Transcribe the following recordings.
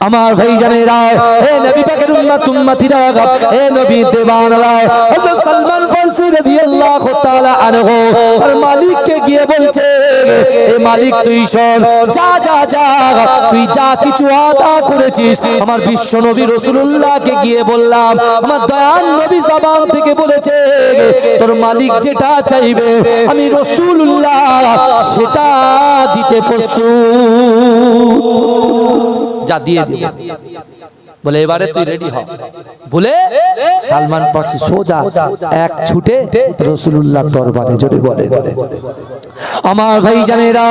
আমার ভাই জানেরা হে নবী পাকের উম্মত উম্মতিরা হে নবী দেওয়ানরা হযরত সালমান ফারসি রাদিয়াল্লাহু তাআলা আনহু, তার মালিককে গিয়ে বলছে হে মালিক, তুই শোন, যা যা যা, তুই যা কিছু আদা করেছিস, আমার বিশ্ব নবী রাসূলুল্লাহকে গিয়ে বললাম, আমার দয়ান নবী জবান থেকে বলেছে, তোর মালিক যেটা চাইবে, আমি রাসূলুল্লাহ সেটা দিতে প্রস্তুত। যা দিয়ে বলে, এবারে তুই রেডি হ। বলে, সালমান পার্সি সোজা এক ছুটে রসুল্লাহ দরবারে জোরে বলে, আমার ভাই জানেরা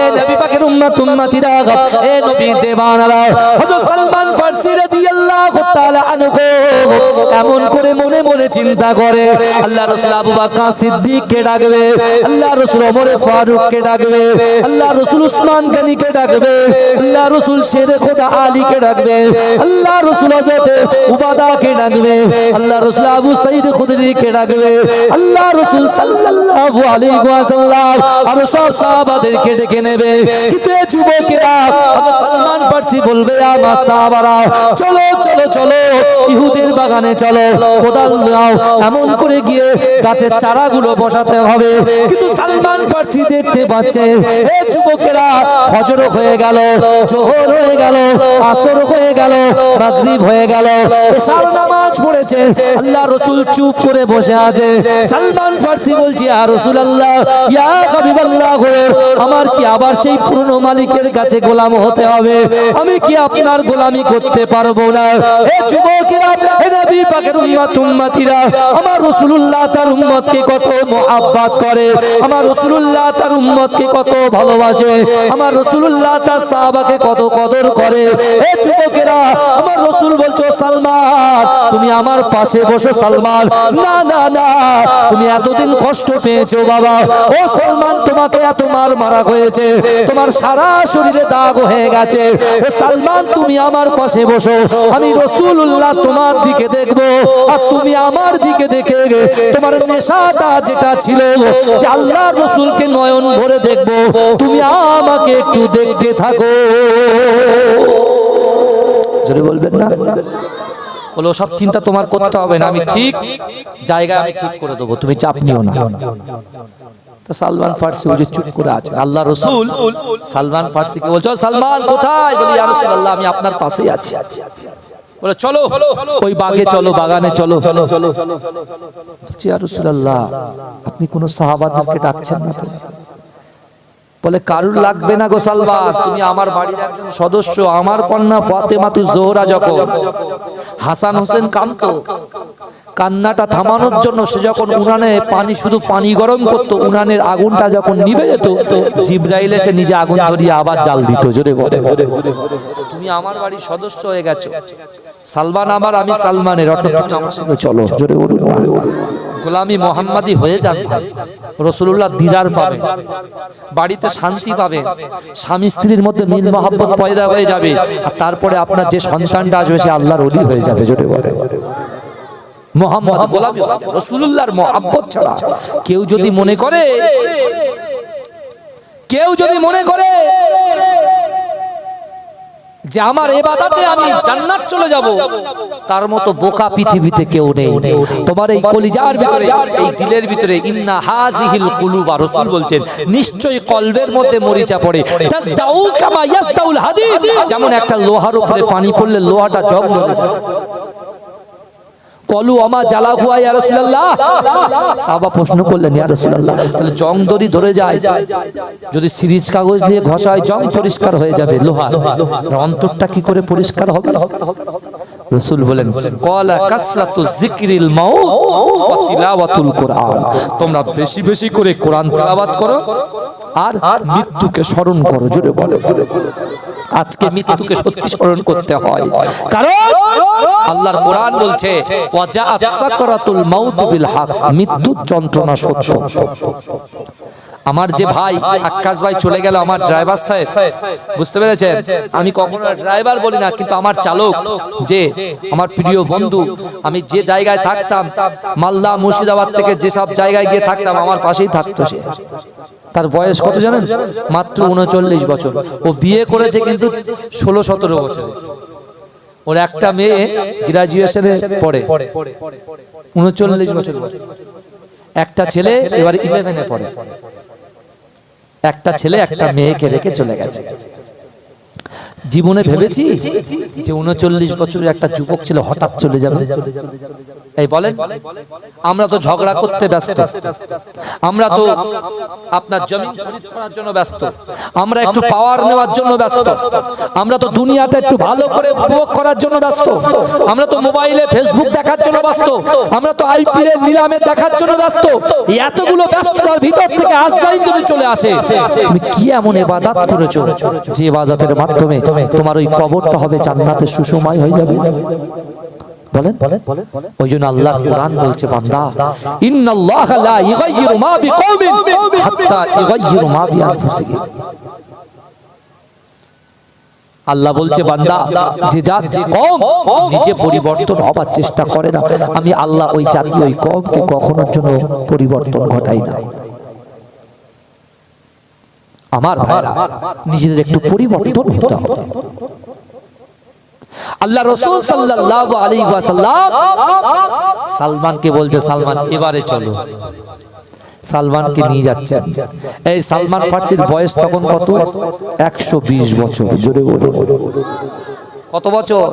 এ নবী পাকের উম্মত, উম্মতিরা, এ নবী দেবানারা হযরত এমন করে মনে মনে চিন্তা করে? আল্লাহ রাসূল আবু বকর সিদ্দিককে ডাকবে, আল্লাহ রাসূল ওমর ফারুককে ডাকবে, আল্লাহ রাসূল উসমান গনিকে ডাকবে, আল্লাহ রাসূল শেরে খোদা আলীকে ডাকবে, আল্লাহ রাসূল হযরত উবাদাকে ডাকবে, আল্লাহ রাসূল আবু সাঈদ খুদরিকে ডাকবে, আল্লাহ রাসূল সাল্লাল্লাহু আলাইহি ওয়াসাল্লাম আর সব সাহাবাদেরকে ডেকে নেবে। কিন্তু এই যুবকেরা সালমান ফারসি বলবে, আমার সাহাবারা, চলো চলো চলো, ইহুদের বাগানে চলো, কোদাল নাও, এমন করে গিয়ে গাছের চারাগুলো বসাতে হবে। কিন্তু সালমান ফার্সি দেখতে পাচ্ছে এই যুবকেরা ফজর হয়ে গেল, জোহর হয়ে গেল, আসর হয়ে গেল মাগরিব হয়ে গেল। এশার নামাজ পড়েছে। আল্লাহ রাসূল চুপ করে বসে আছে। সালমান ফারসি বলছি ইয়া রাসূলুল্লাহ ইয়া হাবিবাল্লাহ আমার কি আবার সেই পুরনো মালিকের কাছে গোলাম হতে হবে? আমি কি আপনার গোলামি করতে পারব না? এ যুবকেরা এ নবী পাকের উম্মত উম্মতিরা আমার রাসূলুল্লাহ তার উম্মতকে কত মোহাব্বত করে আমার রাসূলুল্লাহ তার উম্মতকে কত ভালোবাসে আমার রাসূলুল্লাহ তার সাহাবাকে কত কদর করে। এ যুবকেরা আমার রাসূল বলছো সালমান, তুমি আমার পাশে বসো, সালমান। না না না, তুমি এতদিন কষ্ট পেয়েছ, বাবা। ও সালমান, তোমাকে এত মার মারা হয়েছে, তোমার সারা শরীরে দাগ হয়ে গেছে। ও সালমান, তুমি আমার পাশে বসো, আমি রসুল্লাহ তোমার দিকে দেখব, আর তুমি আমার দিকে দেখে তোমার নেশাটা যেটা ছিল, যে রসুলকে নয়ন ভরে দেখব, তুমি আমাকে একটু দেখতে থাকো। জোরে বলবেন না? বলো সব চিন্তা তোমার করতে হবে না আমি ঠিক জায়গা আমি ঠিক করে দেবো তুমি চাপ নিও না। সালমান ফার্সি ওই যে চুপ করে আছে আল্লাহ রসুল সালমান ফার্সিকে বলছো সালমান কোথায়? বলি রাসূলুল্লাহ আমি আপনার পাশেই আছি। বলে চলো ওই বাগে চলো বাগানে চলো। বলছি, ইয়া রাসূলুল্লাহ আপনি কোন সাহাবাদেরকে ডাকছেন না বলে কারুর লাগবে না গো সালমান তুমি আমার বাড়ির একজন সদস্য আমার কন্যা ফাতেমা তু জোহরা যখন হাসান হোসেন কান্ত কান্নাটা থামানোর জন্য সে যখন উনানে পানি শুধু পানি গরম করতো উনানের আগুনটা যখন নিভে যেত জিব্রাইল এসে নিজে আগুন ধরিয়ে আবার জাল দিত জোরে বলে। তুমি আমার বাড়ির সদস্য হয়ে গেছো। সালমান আমার আমি সালমানের অর্থাৎ তুমি আমার সাথে চলো জোরে বলুন। গোলামি মোহাম্মদী হয়ে যান রসুল্লাহ দিদার পাবে, বাড়িতে শান্তি পাবে, স্বামী স্ত্রীর মধ্যে মিল মহাব্বত পয়দা হয়ে যাবে, আর তারপরে আপনার যে সন্তানটা আসবে সে আল্লাহর অলি হয়ে যাবে, জোরে বলে মোহাম্মদ গোলামি যাবে। রসুলুল্লাহর মহাব্বত ছাড়া কেউ যদি মনে করে, কেউ যদি মনে করে যে আমার এবাদাতে আমি জান্নাত চলে যাব। তার মতো বোকা পৃথিবীতে কেউ নেই। তোমার এই কলিজার ভিতরে এই দিলের ভিতরে ইন্না হাজিহিল কুলুবা রাসূল বলছেন নিশ্চয়ই কলবের মধ্যে মরিচা পড়ে। তাসদাউ কামা ইয়াসদাউল হাদিদ। যেমন একটা লোহার উপরে পানি পড়লে লোহাটা জং ধরে যায়। কলু আমা জ্বালা হুয়া ইয়া রাসূলুল্লাহ। সাহাবা প্রশ্ন করলেন ইয়া রাসূলুল্লাহ তাহলে জং দড়ি ধরে যায় যদি সিরিজ কাগজ দিয়ে ঘষা হয় জং পরিষ্কার হয়ে যাবে লোহা। অন্তরটা কি করে পরিষ্কার হবে? রসুল বলেন কলা কাসরাতু যিকরিল মাউত ওয়া তিলাওয়াতুল কোরআন। তোমরা বেশি বেশি করে কোরআন তেলাওয়াত করো আর মৃত্যুকে স্মরণ করো জোরে বলো। আজকে মৃত্যুকে সত্যি স্মরণ করতে হয়। কারণ? আল্লাহর কোরআন বলছে ওয়াজাআত সাকরাতুল মাউত বিল হক মৃত্যুর যন্ত্রণা সত্য। আমার যে ভাই আকাশ ভাই চলে গেল, আমার ড্রাইভার সাহেব, বুঝতে পেরেছেন? আমি কখনো ড্রাইভার বলি না, কিন্তু আমার চালক, যে আমার প্রিয় বন্ধু, আমি যে জায়গায় থাকতাম, মালদা, মুর্শিদাবাদ থেকে যেসব জায়গায় গিয়ে থাকতাম, আমার পাশেই থাকতো সে। তার বয়স কত জানেন? মাত্র উনচল্লিশ বছর। ও বিয়ে করেছে কিন্তু ষোলো সতেরো বছর। ওর একটা মেয়ে গ্রাজুয়েশনে পড়ে। উনচল্লিশ বছর বয়স। একটা ছেলে এবার ইলেভেনে পড়ে। একটা ছেলে একটা মেয়েকে রেখে চলে গেছে। জীবনে ভেবেছি যে উনচল্লিশ বছরের একটা যুবক ছেলে হঠাৎ চলে যাবে। এই বলেন আমরা তো ঝগড়া করতে ব্যস্ত। আমরা তো আপনার জমি করার জন্য ব্যস্ত। আমরা একটু পাওয়ার নেওয়ার জন্য ব্যস্ত। আমরা তো দুনিয়াটা একটু ভালো করে উপভোগ করার জন্য ব্যস্ত। আমরা তো মোবাইলে ফেসবুক দেখার জন্য ব্যস্ত। আমরা তো আইপিএল নিলামে দেখার জন্য ব্যস্ত। এতগুলো ব্যস্ততার ভিতর থেকে আজরাইল যদি চলে আসে। তুমি কি এমন এবাদাত করেছ যে এবাদাতের মাধ্যমে তোমার ওই কবরটা হবে জান্নাতের সুষময় হয়ে যাবে। বলেন? ওই জন্য আল্লাহ কোরআন বলছে, বান্দা, ইন্নাল্লাহ লা মা বিকওমিন হাত্তা মা আল্লাহ বলছে, বান্দা, যে জাত, যে কম নিজে পরিবর্তন হবার চেষ্টা করে না। আমি আল্লাহ ওই জাতি, ওই কমকে কখনোর জন্য পরিবর্তন ঘটাই না। আমার ভাইরা, নিজেদের একটু পরিবর্তন হতে হবে। আল্লাহ রসুল সাল্লাল্লাহু আলাইহি ওয়াসাল্লাম সালমানকে বলছে, সালমান, এবারে চলো। সালমানকে নিয়ে যাচ্ছেন। এই সালমান ফার্সির বয়স তখন কত? একশো বিশ বছর। জোরে বলো কত বছর?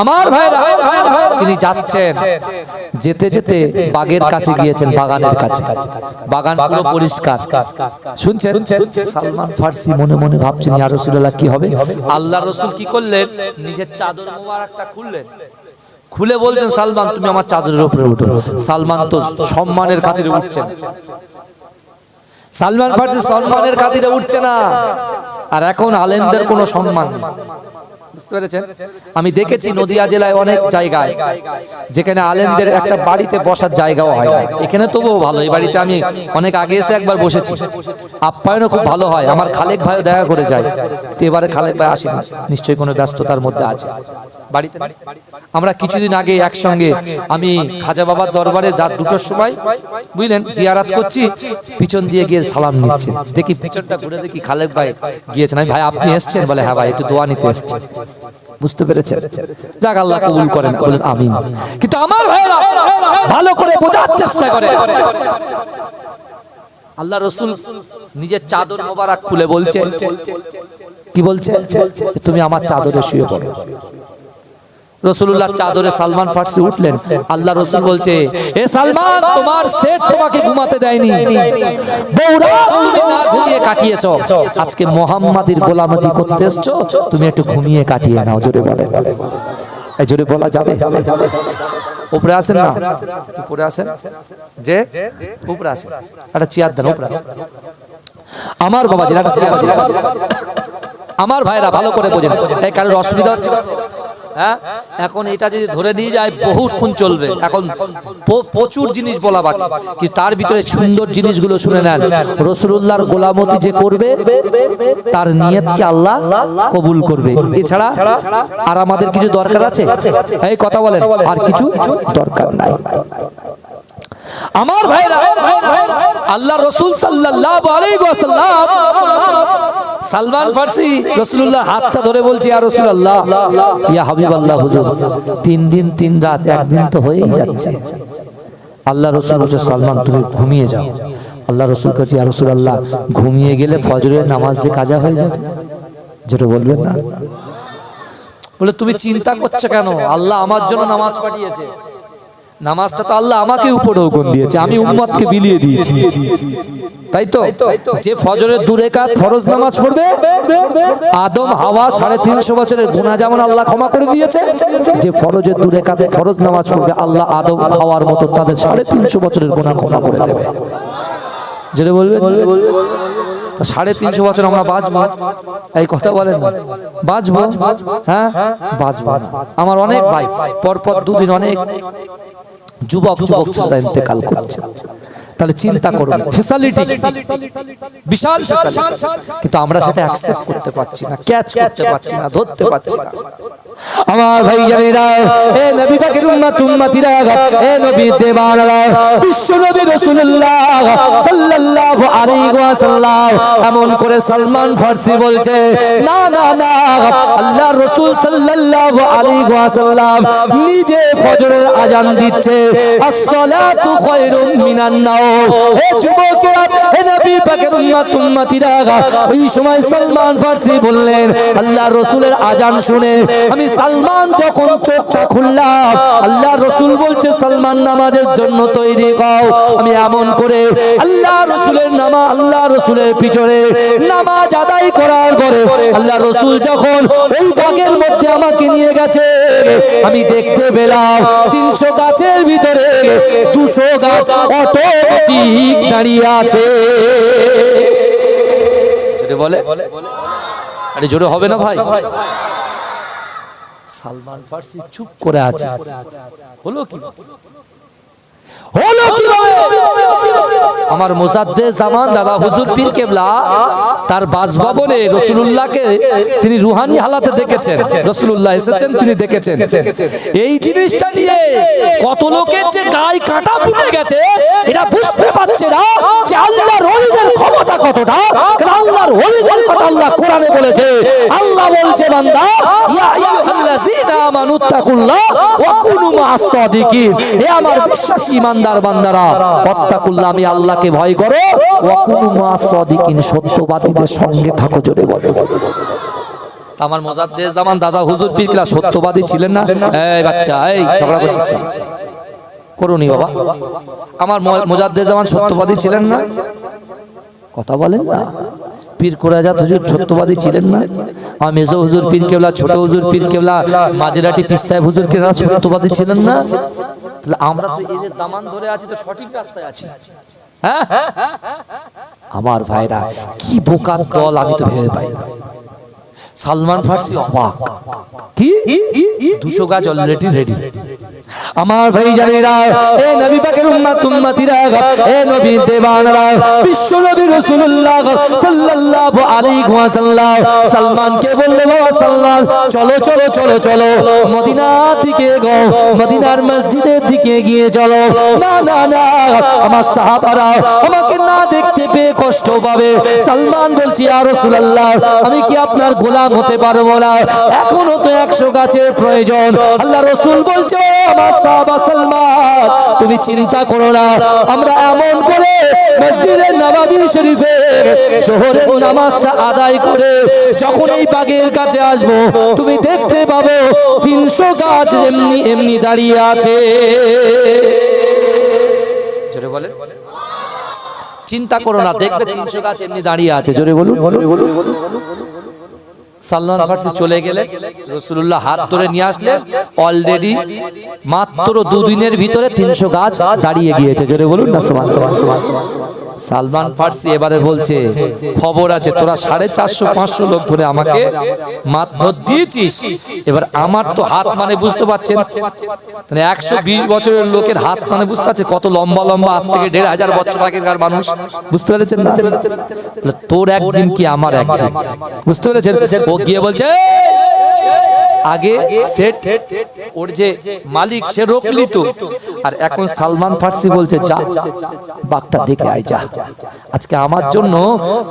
আমার ভাইরা তিনি যাচ্ছেন। যেতে যেতে বাগের কাছে গিয়েছেন বাগানের কাছে। বাগান পুরো পরিষ্কার। শুনছেন? সালমান ফার্সি মনে মনে ভাবছেন ইয়া রাসূলুল্লাহ কি হবে? আল্লাহ রসুল কি করলেন? নিজের চাদর মোবারকটা খুললেন। খুলে বলছেন সালমান তুমি আমার চাদরের উপরে উঠো। সালমান তো সম্মানের খাতিরে উঠছেন সালমান ফার্সি সম্মানের খাতিরে উঠছে না। আর এখন আলেমদের কোনো সম্মান নেই। আমি দেখেছি নদিয়া জেলায় অনেক জায়গায় যেখানে আলেমদের একটা বাড়িতে বসার জায়গাও হয় না। এখানে তবুও ভালো এই বাড়িতে আমি অনেক আগে এসে একবার বসেছি। আপ্যায়নও খুব ভালো হয়। আমার খালেক ভাইও দেখা করে যায়। তো এবারে খালেক ভাই আসেনি। নিশ্চয়ই কোনো ব্যস্ততার মধ্যে আছে। বাড়িতে আমরা কিছুদিন আগে একসঙ্গে আমি খাজা বাবার দরবারে রাত দুটোর সময় বুঝলেন? জিয়ারাত করছি পিছন দিয়ে গিয়ে সালাম নিচ্ছে। দেখি পিছনটা ঘুরে দেখি খালেক ভাই গিয়েছেন। আমি ভাই আপনি এসছেন বলে হ্যাঁ ভাই একটু দোয়া নিতে এসছেন। বুঝতে পেরেছে যাক আল্লাহ কবুল করেন বলেন আমিন। কিন্তু আমার ভাইরা ভালো করে বোঝার চেষ্টা করে। আল্লাহ রসুল নিজের চাদর মোবারক খুলে বলছে। কি বলছে? তুমি আমার চাদরে শুয়ে পড়ো। রসুল্লাহ চাদরে সালমান ফার্সি উঠলেন। আল্লাহ রসুল বলছে এ সালমান তোমার সেট তোমাকে ঘুমাতে দেয়নি। তুমি না ঘুমিয়ে কাটিয়েছ। আজকে মোহাম্মদের গোলামতি করতে এসছো। তুমি একটু ঘুমিয়ে কাটিয়ে নাও জোরে বলে এই জোরে বলা যাবে? উপরে আসেন না? উপরে আসেন যে? উপরে আসেন। একটা চেয়ার দেন উপরে আসেন। আমার বাবা জেলা চেয়ার আমার ভাইরা ভালো করে বোঝেন। এই কারোর অসুবিধা হচ্ছে? হ্যাঁ? এখন এটা যদি ধরে নিয়ে যায় বহুক্ষণ চলবে। এখন প্রচুর জিনিস বলা বাকি। কি তার ভিতরে সুন্দর জিনিসগুলো শুনে নেন। রসুল্লাহর গোলামতি যে করবে, তার নিয়তকে আল্লাহ কবুল করবে। এছাড়া আর আমাদের কিছু দরকার আছে? এই কথা বলেন। আর কিছু দরকার নাই। আমার ভাইরা, আল্লাহ রসুল ওয়াসাল্লাম, সালমান ফার্সি রসুল্লাহ হাতটা ধরে বলছে, ইয়া রাসূলুল্লাহ, ইয়া হাবিবাল্লাহ হুজুর, তিন দিন, তিন রাত, একদিন তো হয়েই যাচ্ছে। আল্লাহ রসুল বলছে, সালমান, তুমি ঘুমিয়ে যাও। আল্লাহ রসুল কাছে ইয়া আল্লাহ ঘুমিয়ে গেলে ফজরের নামাজ যে কাজা হয়ে যাবে? যেটা বলবেন না? বলে, তুমি চিন্তা করছ কেন? আল্লাহ আমার জন্য নামাজ পাঠিয়েছে। নামাজটা তো আল্লাহ আমাকে উপর হুকুম দিয়েছে, আমি উম্মতকে বিলিয়ে দিয়েছি। তাই তো? যে ফজরের দূরে কাজ ফরজ নামাজ পড়বে, আদম, হাওয়া সাড়ে তিনশো বছরের গুণা যেমন আল্লাহ ক্ষমা করে দিয়েছে, যে ফরজের দূরে কাজ ফরজ নামাজ পড়বে, আল্লাহ আদম, হাওয়ার মতো তাদের সাড়ে তিনশো বছরের গুণা ক্ষমা করে দেবে। যেটা বলবে সাড়ে তিনশো বছর আমরা বাঁচবো? এই কথা বলেন না। বাঁচবো? হ্যাঁ? বাঁচবো আমার অনেক ভাই, পরপর দুদিন অনেক যুবক যুবক ছেলেরা ইন্তেকাল করছে। তাহলে চিন্তা করুন ফেসালিটি বিশাল। কিন্তু আমরা সেটা অ্যাকসেপ্ট করতে পারছি না ক্যাচ করতে পারছি না ধরতে পারছি না। আমার ভাই জানেরা এ নবী পাকের উম্মত, উম্মতিরা, এ নবী দেবানরা বিশ্ব নবী রাসূলুল্লাহ সাল্লাল্লাহু আলাইহি ওয়াসাল্লাম এমন করে সালমান ফারসি বলছে, না না না আল্লাহ রাসূল সাল্লাল্লাহু আলাইহি ওয়াসাল্লাম নিজে ফজরের আজান দিচ্ছে as-salatu খায়রুম মিনান নাওম হে যুবকেরা, হে নবী পাকের উম্মত, উম্মতিরা, ওই সময় সালমান ফারসি বললেন আল্লাহ রসুলের আজান শুনে আমি সালমান যখন চোখটা খুললাম, আল্লাহ রসুল বলছে, সালমান নামাজের জন্য তৈরি হও। আমি এমন করে আল্লাহ রসুলের নামা, আল্লাহ রসুলের পিছনে নামাজ আদায় করার পরে আল্লাহ রসুল যখন ওই বাগের মধ্যে আমাকে নিয়ে গেছে, আমি দেখতে পেলাম তিনশো গাছের ভিতরে দুশো গাছ অটোমেটিক দাঁড়িয়ে আছে। বলে? আরে জোরে হবে না ভাই? সালমান ফার্সি চুপ করে আছে। হলো কি? আমার মোজাদ্দে জামান দাদা হুজুর পীর কেবলা, তার বাসভবনে রসুলুল্লাহকে তিনি রুহানি হালাতে দেখেছেন। রসুলুল্লাহ এসেছেন, তিনি দেখেছেন। এই জিনিসটা নিয়ে কত লোকের যে গায়ে কাটা ফুটে গেছে এটা বুঝতে পারছে না যে আল্লাহর ওলিদের ক্ষমতা কতটা। আল্লাহর ওলিদের কথা আল্লাহ কোরআনে বলেছে। আল্লাহ বলছে, বান্দা, ইয়া আইয়ুহাল্লাযীনা আমানুত্তাকুল্লাহ ওয়া আমার আল্লাহকে ভয় সত্যবাদীদের সঙ্গে জোরে আমার জামান দাদা হুজুর পীর কিলা সত্যবাদী ছিলেন না? এই বাচ্চা, এই ঝগড়া করছিস করুনি বাবা। আমার ম- মোজাদ্দেদ জামান সত্যবাদী ছিলেন না? কথা বলেন না। পীর কোরাজাত হুজুর সত্যবাদী ছিলেন না? আমার মেজো হুজুর পীর কেবলা, ছোট হুজুর পীর কেবলা মাঝেরাটি পীর সাহেব হুজুর কেবলা সত্যবাদী ছিলেন না? তাহলে আমরা এই যে দামান ধরে আছি তো সঠিক রাস্তায় আছি। হ্যাঁ? আমার ভাইরা, কি বোকার দল আমি তো ভেবে পাই না। সালমান ফার্সি অবাক কি? দুশো গাছ অলরেডি রেডি আমার ভাই জানেরা এ নবী পাকের উম্মত, উম্মতিরা এ নবী দেবানরা বিশ্ব নবী রাসূলুল্লাহ সাল্লাল্লাহু আলাইহি ওয়াসাল্লাম। সালমানকে বললে, বাবা সালমান, চলো চলো চলো চলো। মদিনার দিকে গো, মদিনার মসজিদের দিকে গিয়ে চলো। না না না, আমার সাহাবারা আমাকে না দেখতে পেয়ে কষ্ট পাবে। সালমান বলছি আর রাসূলুল্লাহ, আমি কি আপনার গোলাম হতে পারব না? এখনও তো একশো গাছের প্রয়োজন। আল্লাহ রসুল বলছে তুমি চিন্তা করো না। আমরা এমন করে মসজিদের নবাবী শরীফে জোহরের নামাজটা আদায় করে যখন এই বাগের কাছে আসব, তুমি দেখতে পাবো তিনশো গাছ এমনি এমনি দাঁড়িয়ে আছে। চিন্তা করো না দেখবে তিনশো গাছ এমনি দাঁড়িয়ে আছে জোরে বলুন। সালমান ফার্সি চলে গেলে রসুল্লাহ হাত ধরে নিয়ে আসলে অলরেডি মাত্র দুদিনের ভিতরে তিনশো গাছ দাঁড়িয়ে গিয়েছে জোরে বলুন না সমান সমান সালমান ফার্সি এবারে বলছে, খবর আছে, তোরা সাড়ে চারশো, পাঁচশো লোক ধরে আমাকে মারধর দিয়েছিস। এবার আমার তো হাত মানে বুঝতে পারছেন মানে একশো বিশ বছরের লোকের হাত মানে বুঝতে পারছে কত লম্বা লম্বা, আজ থেকে দেড় হাজার বছর আগেকার মানুষ। বুঝতে পেরেছেন না? তোর একদিন কি আমার একদিন? বুঝতে পেরেছেন? ও গিয়ে বলছে আগে সেট ওর যে মালিক, সে রোকলি তো আর এখন সালমান ফার্সি বলছে, যা, বাঘটা দেখে আয়, যা। আজকে আমার জন্য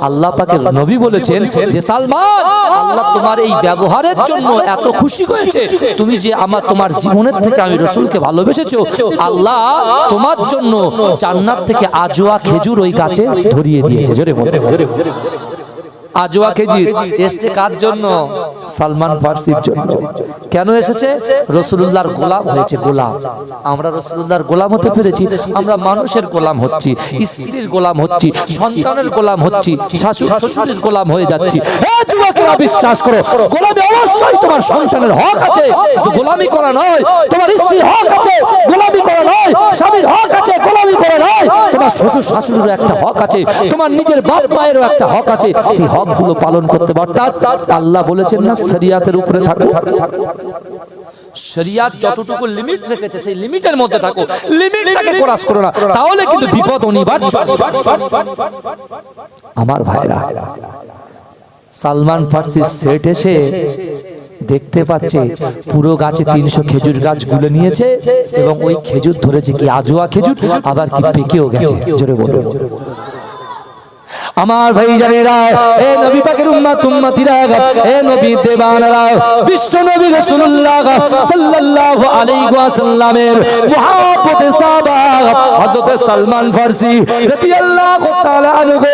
আল্লাহ পাকের নবী বলেছেন যে, সালমান, আল্লাহ তোমার এই ব্যবহারের জন্য এত খুশি হয়েছে। তুমি যে আমার, তোমার জীবনের থেকে আমি রসুলকে ভালোবেসেছো, আল্লাহ তোমার জন্য জান্নাত থেকে আজোয়া খেজুর ওই গাছে ধরিয়ে দিয়েছে। জোরে বলে আজোয়া খেজির এসছে কার জন্য? সালমান ফার্সির জন্য। কেন এসেছে? রসুল্লাহর গোলাম হয়েছে গোলাম। আমরা রসুল্লাহর গোলাম হতে পেরেছি, আমরা মানুষের গোলাম হচ্ছি, স্ত্রীর গোলাম হচ্ছি, সন্তানের গোলাম হচ্ছি, শাশুড়, শ্বশুরের গোলাম হয়ে যাচ্ছি। বিশ্বাস করো, গোলামি অবশ্যই তোমার সন্তানের হক আছে। গোলামি করা নয়, তোমার স্ত্রীর হক শ্বশুর শাশুড়ির একটা হক আছে, তোমার নিজের বাপ মায়েরও একটা হক আছে, সেই হকগুলো পালন করতে অর্থাৎ আল্লাহ বলেছেন না, শরিয়াতের উপরে থাকো। শরিয়াত যতটুকু লিমিট রেখেছে, সেই লিমিটের মধ্যে থাকো। লিমিটটাকে ক্রস করো না। তাহলে কিন্তু বিপদ অনিবার্য। আমার ভাইরা সালমান ফার্সি সেট এসে দেখতে পাচ্ছে পুরো গাছে তিনশো খেজুর গাছগুলো নিয়েছে এবং ওই খেজুর ধরেছে কি আজোয়া খেজুর, আবার কি পেকেও গেছে? জোরে বলো আমার ভাই জানেরা এ নবী পাকের উম্মাত, উম্মতিরা এ নবী দেবানরা, বিশ্ব নবী রাসূলুল্লাহ সাল্লাল্লাহু আলাইহি ওয়াসাল্লামের মুহাব্বতে সাহাবা হযরত সালমান ফারসি রাদিয়াল্লাহু তাআলা আনহু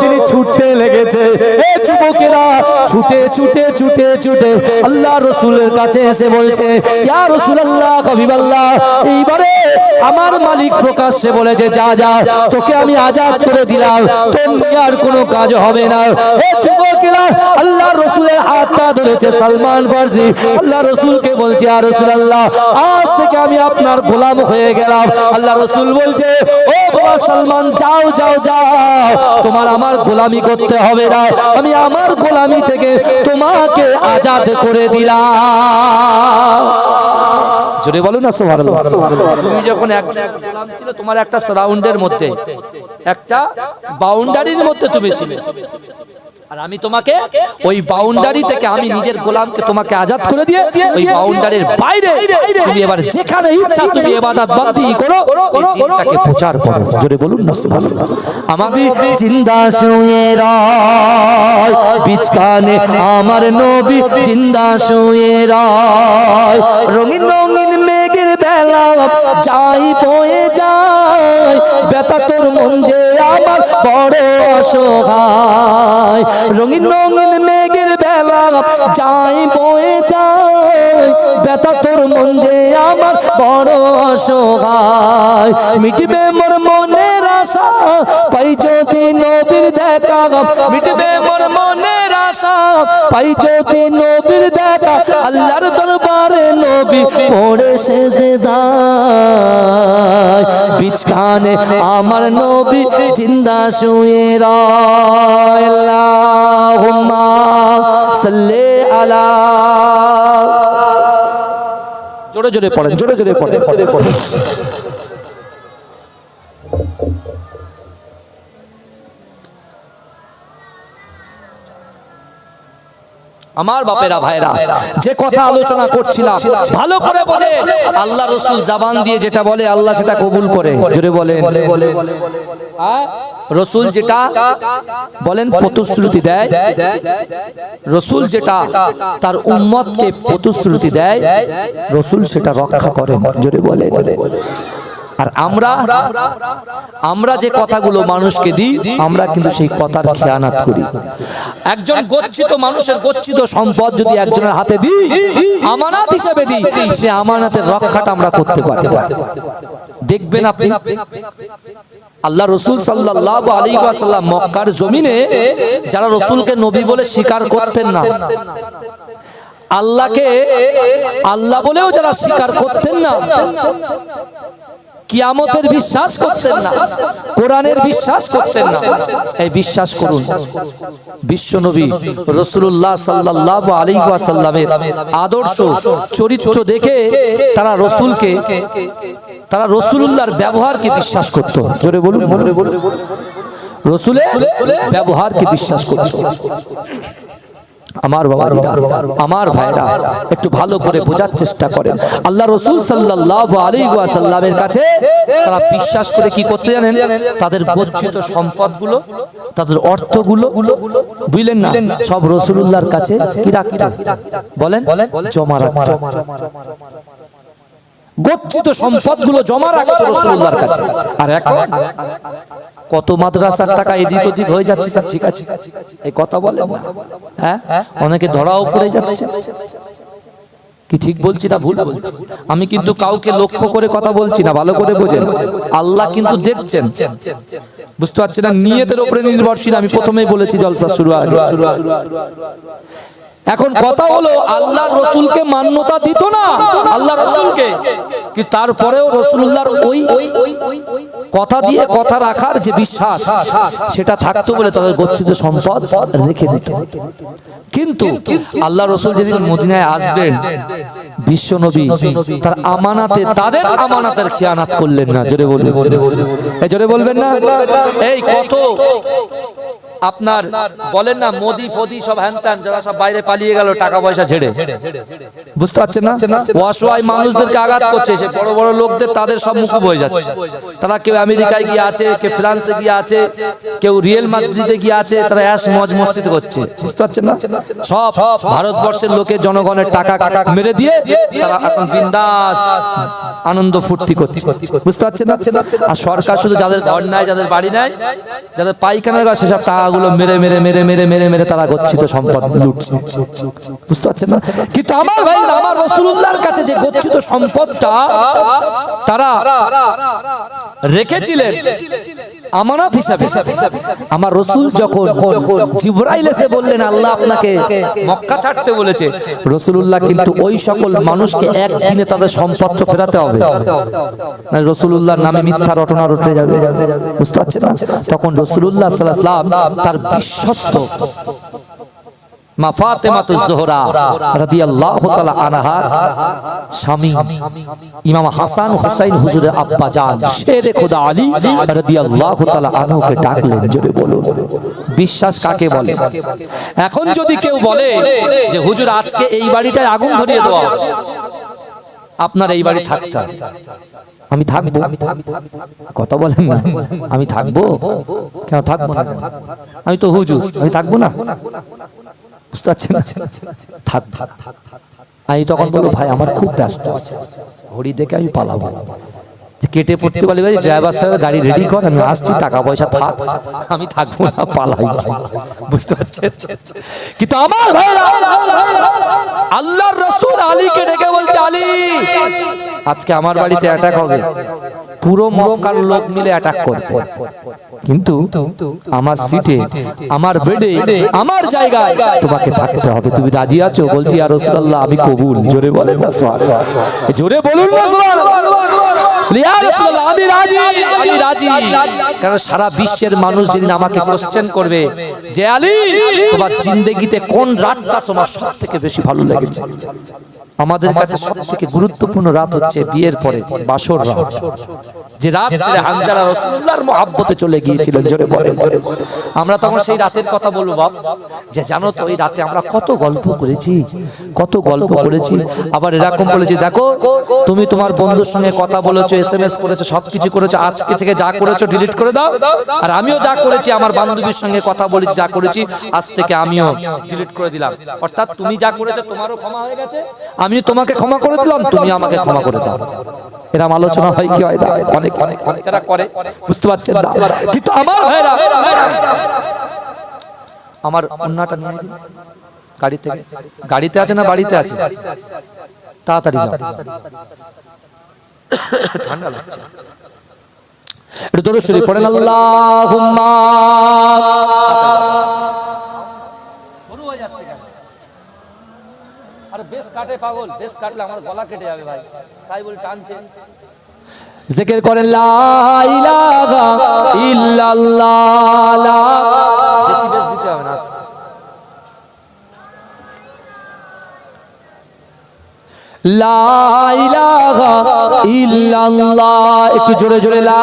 তিনি ছুটতে লেগেছে। এ যুবকেরা ছুটে ছুটে ছুটে ছুটে আল্লাহ রাসূলের কাছে এসে বলছে, ইয়া রাসূলুল্লাহ হাবিবাল্লাহ, এইবারে আমার মালিক প্রকাশ্যে বলেছে যা যা তোকে আমি আজাদ করে দিলাম। তোর আর কোনো কাজ হবে না। আল্লাহ রসুলের হাতটা ধরেছে সালমান ফার্সি। আল্লাহ রসুলকে বলছে আর রসুল আল্লাহ আজ থেকে আমি আপনার গোলাম হয়ে গেলাম। আল্লাহ রসুল বলছে, ও বাবা সালমান, যাও যাও যাও। তোমার আমার গোলামি করতে হবে না। আমি আমার গোলামি থেকে তোমাকে আজাদ করে দিলাম। জোরে বলো না সোহার তুমি যখন ছিল তোমার একটা সারাউন্ডের মধ্যে একটা বাউন্ডারির মধ্যে তুমি ছিলে। আর আমি তোমাকে ওই বাউন্ডারি থেকে আমি নিজের গোলামকে তোমাকে আজাদ করে দিয়ে ওই বাউন্ডারির বাইরে তুমি এবার যেখানে ইচ্ছা তুমি ইবাদত বন্দি করো, এই প্রচার করো। জোরে বলুন না সুবহানাল্লাহ আমাবি জিন্দা শুয়ে রায় বিচকানে আমার নবী জিন্দা শুয়ে রায়। রঙিন রঙিন মেঘের বেলা যাই বয়ে যায় বেতা তোর মন যে আমার বড় অসহায়। রঙিন রঙিন মেঘের বেলা যাই বয়ে যায়। বেতা তোর মন যে আমার বড় অসহায়। মিটিবে মোর মনের আশা। পাই যদি নবীর দেখা, মিটবে মোর মনের আশা। পাই যদি নবীর দেখা, আল্লাহর দরবারে নবী পড়ে শেষে দায়। বিচখানে আমার নবী জিন্দা শুয়ে রয়। আল্লাহুম্মা সাল্লি আলা। জোরে জোরে পড়েন, জোরে জোরে পড়েন। আমার বাপেরা ভাইরা যে কথা আলোচনা করছিলাম ভালো করে বোঝে আল্লাহ রসুল জাবান দিয়ে যেটা বলে আল্লাহ সেটা কবুল করে। জোরে বলে হ্যাঁ? রসুল যেটা বলেন প্রতিশ্রুতি দেয়। রসুল যেটা তার উম্মতকে প্রতিশ্রুতি দেয় রসুল সেটা রক্ষা করেন। জোরে বলে। আর আমরা আমরা যে কথাগুলো মানুষকে দিই, আমরা কিন্তু সেই কথার খেয়ানাত করি। একজন গচ্ছিত মানুষের গচ্ছিত সম্পদ যদি একজনের হাতে দিই, আমানাত হিসেবে দিই, সে আমানতের রক্ষাটা আমরা করতে পারি। দেখবেন আপনি, আল্লাহ রসুল সাল্লাহ আলী মক্কার জমিনে, যারা রসুলকে নবী বলে স্বীকার করতেন না, আল্লাহকে আল্লাহ বলেও যারা স্বীকার করতেন না কিয়ামতের বিশ্বাস করতেন না, কোরআনের বিশ্বাস করতেন না। এই বিশ্বাস করুন। বিশ্বনবী রসুল্লাহ সাল্লাহ আলী ওয়াসাল্লামের আদর্শ, চরিত্র দেখে তারা রসুলকে, তারা রসুল্লাহর ব্যবহারকে বিশ্বাস করত। জোরে বলুন। রসুলের ব্যবহারকে বিশ্বাস করত। আমার বাবা আমার ভাইরা একটু ভালো করে বোঝার চেষ্টা করেন। আল্লাহ রসুল সাল্লাহ আলী সাল্লামের কাছে তারা বিশ্বাস করে কি করতে জানেন? তাদের গচ্ছিত সম্পদগুলো তাদের অর্থগুলো বুঝলেন না? সব রসুল্লাহর কাছে কি রাখতে? বলেন জমা রাখতে। গচ্ছিত সম্পদগুলো জমা রাখতো রসুল্লাহর কাছে। আর এখন কত মাদ্রাসার টাকা এদিক ওদিক হয়ে যাচ্ছে তার ঠিক আছে। এই কথা বলে না। হ্যাঁ? অনেকে ধরাও পড়ে যাচ্ছে। কি ঠিক বলছি না ভুল বলছি? আমি কিন্তু কাউকে লক্ষ্য করে কথা বলছি না ভালো করে বোঝেন। আল্লাহ কিন্তু দেখছেন। বুঝতে পারছি না? নিয়তের উপরে নির্ভরশীল। আমি প্রথমেই বলেছি জলসা শুরু আগে। এখন কথা হলো আল্লাহ রসুলকে মান্যতা দিত না। আল্লাহ রসুলকে। কি তারপরেও রসুল্লাহর ওই কথা দিয়ে কথা রাখার যে বিশ্বাস সেটা থাকতো বলে তাদের গচ্ছিত সম্পদ রেখে দিত। কিন্তু আল্লাহ রসুল যেদিন মদিনায় আসবেন বিশ্ব নবী তার আমানাতে তাদের আমানাতের খেয়ানাত করলেন না। জোরে বলবেন। জোরে বলবেন। না। এই কত? আপনার বলেন না, মোদি, ফদি সব হ্যান যারা সব বাইরে পালিয়ে গেল, টাকা পয়সা ছেড়ে। বুঝতে পারছেন না? অসহায় মানুষদেরকে আঘাত করছে, সে বড় বড় লোকদের তাদের সব মুকুব হয়ে যাচ্ছে। তারা কেউ আমেরিকায় গিয়ে আছে, কেউ ফ্রান্সে গিয়ে আছে, কেউ রিয়েল মাদ্রিদে গিয়ে আছে, তারা অ্যাশ মজ মস্তিতে করছে। বুঝতে পারছেন না? সব ভারতবর্ষের লোকে জনগণের টাকা কাকা মেরে দিয়ে তারা এখন বিন্দাস আনন্দ ফুর্তি করছে। বুঝতে পারছেন না? আর সরকার শুধু যাদের ঘর নাই, যাদের বাড়ি নাই, যাদের পাইখানার ঘর, সেসব টাকাগুলো মেরে মেরে মেরে মেরে মেরে মেরে তারা গচ্ছিত সম্পদ লুটছে। বুঝতে পারছেন না? কিন্তু আমার ভাই আমার রসুল্লাহর কাছে যে গচ্ছিত সম্পদটা তারা রেখেছিলেন। আমানত হিসাবে। আমার রসুল যখন জিব্রাইল এসে বললেন, আল্লাহ আপনাকে মক্কা ছাড়তে বলেছে। রসুলুল্লাহ কিন্তু ওই সকল মানুষকে একদিনে তাদের সম্পদ ফেরাতে হবে। রসুল্লাহর নামে মিথ্যা রটনা রটে যাবে। বুঝতে পারছেন না? তখন রসুলুল্লাহ ওয়াসাল্লাম তার বিশ্বস্ত মা ফাতেমাতু জোহরা রাদিয়াল্লাহু তাআলা আনহা, স্বামী ইমাম হাসান হুসাইন হুজুরের আব্বা জান। শেরে খোদা আলী রাদিয়াল্লাহু তাআলা আনহুকে ডাকলেন, জোরে বলুন। বিশ্বাস কাকে বলে? এখন যদি কেউ বলে যে, হুজুর, আজকে এই বাড়িটায় আগুন ধরিয়ে দেওয়া আপনার এই বাড়ি থাকতে আমি থাকব। কথা বলেন না। আমি থাকব? কেন থাকব আমি তো হুজুর। আমি থাকব না? বুঝতে পারছেন? থাক থাক আমি তখন বলব, ভাই, আমার খুব ব্যস্ত আছে। ঘড়ি দেখে আমি পালাবো। কেটে পড়তে পারলে ভাই, ড্রাইভার সাহেব গাড়ি রেডি কর, আমি আসছি, টাকা পয়সা থাক। আমি থাকব না, পালাই। ভাই। বুঝতে পারছেন? কিন্তু আমার ভাইরা, আল্লাহর রসুল আলীকে ডেকে বলছে, আলী, আজকে আমার বাড়িতে অ্যাটাক হবে। পুরো মক্কার লোক মিলে অ্যাটাক করবে। কিন্তু আমার সিটে আমার বেডে আমার জায়গায় তোমাকে থাকতে হবে। তুমি রাজি আছো? বলছি আর রসুল্লাহ আমি কবুল। জোরে বলেন না জোরে বলুন না সোহাগ আমি রাজি আমি রাজি। কারণ সারা বিশ্বের মানুষ যেদিন আমাকে কোশ্চেন করবে যে আলী তোমার জিন্দেগিতে কোন রাতটা তোমার সব থেকে বেশি ভালো লেগেছে? আমাদের কাছে সব থেকে গুরুত্বপূর্ণ রাত হচ্ছে বিয়ের পরে বাসর রাত। যে রাত হামজালা রসুল্লাহর মহাব্বতে চলে গিয়েছিলেন জোরে বলে আমরা তখন সেই রাতের কথা বলব বাপ। যে জানো তো ওই রাতে আমরা কত গল্প করেছি কত গল্প করেছি। আবার এরকম বলেছি দেখো তুমি তোমার বন্ধুর সঙ্গে কথা বলেছ এসএমএস করেছ সবকিছু করেছ আজকে থেকে যা করেছ ডিলিট করে দাও। আর আমিও যা করেছি আমার বান্ধবীর সঙ্গে কথা বলেছি যা করেছি আজ থেকে আমিও ডিলিট করে দিলাম। অর্থাৎ তুমি যা করেছ তোমারও ক্ষমা হয়ে গেছে আমি তোমাকে ক্ষমা করে দিলাম তুমি আমাকে ক্ষমা করে দাও। এরম আলোচনা হয় কি হয় না অনেক অনেক অনেক যারা করে বুঝতে পারছেন না? কিন্তু আমার ভাইরা আমার অন্যটা নিয়ে দিন। গাড়ি থেকে গাড়িতে আছে না? বাড়িতে আছে। তাড়াতাড়ি যাও। ঠান্ডা লাগছে। একটু শরীফ পড়েন আল্লাহুম্মা। শুরু হয়ে যাচ্ছে কেন? আরে বেশ কাটে পাগল বেশ কাটলে আমার গলা কেটে যাবে ভাই। তাই বলে টানছে। জিকির করেন লা ইলাহা ইল্লাল্লাহ লা লা ইল্লাল্লাহ একটু জোরে জোরে লা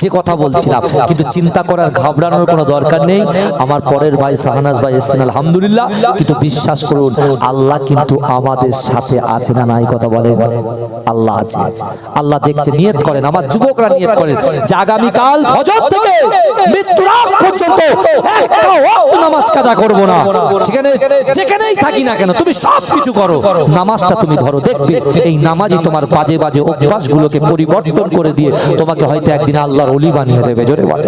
যে কথা বলছিলাম কিন্তু চিন্তা করার, ঘাবড়ানোর কোনো দরকার নেই। আমার পরের ভাই ভাই এসেছেন, আলহামদুলিল্লাহ। কিন্তু বিশ্বাস করুন, আল্লাহ কিন্তু আমাদের সাথে আছে না নাই কথা বলেন। আল্লাহ আছে। আল্লাহ দেখছে, নিয়ত করেন। আমার যুবকরা নিয়ত করেন যে আগামী কাল ফজর থেকে নামাজ তুমি সব কিছু করো। নামাজটা তুমি ধরো, দেখবে। এই তোমার বাজে বাজে অভ্যাসগুলোকে পরিবর্তন করে দিয়ে তোমাকে হয়তো একদিন আল্লাহর অলি বানিয়ে দেবে। জোরে বলে।